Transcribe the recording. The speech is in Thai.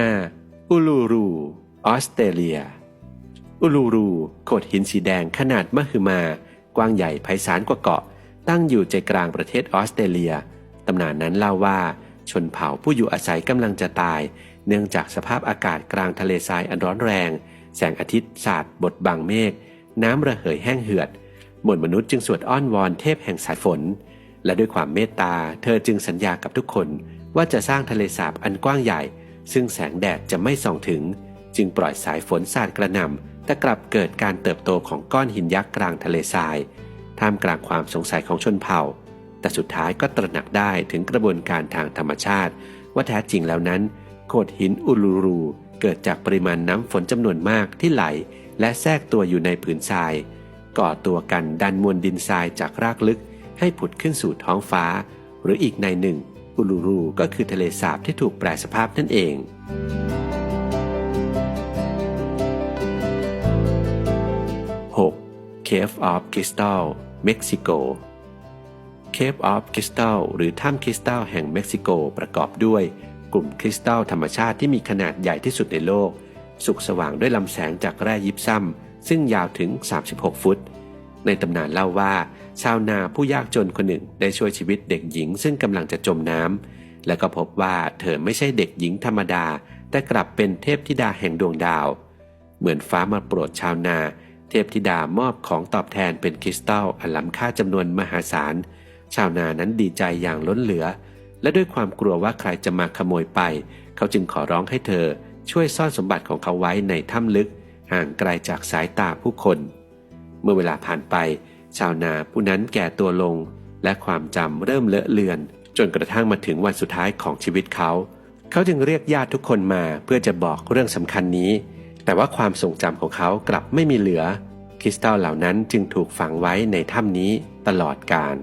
5. อุลูรู ออสเตรเลียอุลูรูโขดหินสีแดงขนาดมหึมา กว้างใหญ่ไพศาลกว่าเกาะ ตั้งอยู่ใจกลางประเทศออสเตรเลีย ตำนานนั้นเล่าว่า ชนเผ่าผู้อยู่อาศัยกำลังจะตาย เนื่องจากสภาพอากาศกลางทะเลทรายอันร้อนแรง แสงอาทิตย์สาดบดบังเมฆ น้ำระเหยแห้งเหือดมวลมนุษย์จึงสวดอ้อนวอนเทพแห่งสายฝน และด้วยความเมตตา เธอจึงสัญญากับทุกคนว่าจะสร้างทะเลสาบอันกว้างใหญ่ ซึ่งแสงแดดจะไม่ส่องถึง จึงปล่อยสายฝนสาดกระหน่ำแต่กลับเกิดการเติบโตของก้อนหินยักษ์กลางทะเลทราย ท่ามกลางความสงสัยของชนเผ่า แต่สุดท้ายก็ตระหนักได้ถึงกระบวนการทางธรรมชาติ ว่าแท้จริงแล้วนั้นโขดหินอุลูรู เกิดจากปริมาณน้ำฝนจำนวนมากที่ไหล และแทรกตัวอยู่ในผืนทราย ก่อตัวกันดันมวลดินทรายจากรากลึกให้ผุดขึ้นสู่ท้องฟ้า หรืออีกในหนึ่ง อุลูรูก็คือทะเลสาบที่ถูกแปรสภาพนั่นเอง 6. Cave of Crystal เม็กซิโก Cave of Crystal หรือถ้ำคริสตัลแห่งเม็กซิโกประกอบด้วย กลุ่มคริสตัลธรรมชาติที่มีขนาดใหญ่ที่สุดในโลก สุกสว่างด้วยลำแสงจากแร่ยิบซ้ำซึ่งยาวถึง 36 ฟุต ในตำนานเล่าว่า ชาวนาผู้ยากจนคนหนึ่งได้ช่วยชีวิตเด็กหญิงซึ่งกำลังจะจมน้ำและก็พบว่าเธอไม่ใช่เด็กหญิงธรรมดา แต่กลับเป็นเทพธิดาแห่งดวงดาว เหมือนฟ้ามาโปรดชาวนา เทพธิดามอบของตอบแทนเป็นคริสตัลอันล้ำค่าจำนวนมหาศาล ชาวนานั้นดีใจอย่างล้นเหลือ และด้วยความกลัวว่าใครจะมาขโมยไป เขาจึงขอร้องให้เธอช่วยซ่อนสมบัติของเขาไว้ในถ้ำลึก ห่างไกลจากสายตาผู้คน เมื่อเวลาผ่านไป ชาวนาผู้นั้นแก่ตัวลง และความจำเริ่มเลอะเลือน จนกระทั่งมาถึงวันสุดท้ายของชีวิตเขา เขาจึงเรียกญาติทุกคนมาเพื่อจะบอกเรื่องสำคัญนี้ แต่ว่าความทรงจำของเขากลับไม่มีเหลือ คริสตัลเหล่านั้นจึงถูกฝังไว้ในถ้ำนี้ตลอดกาล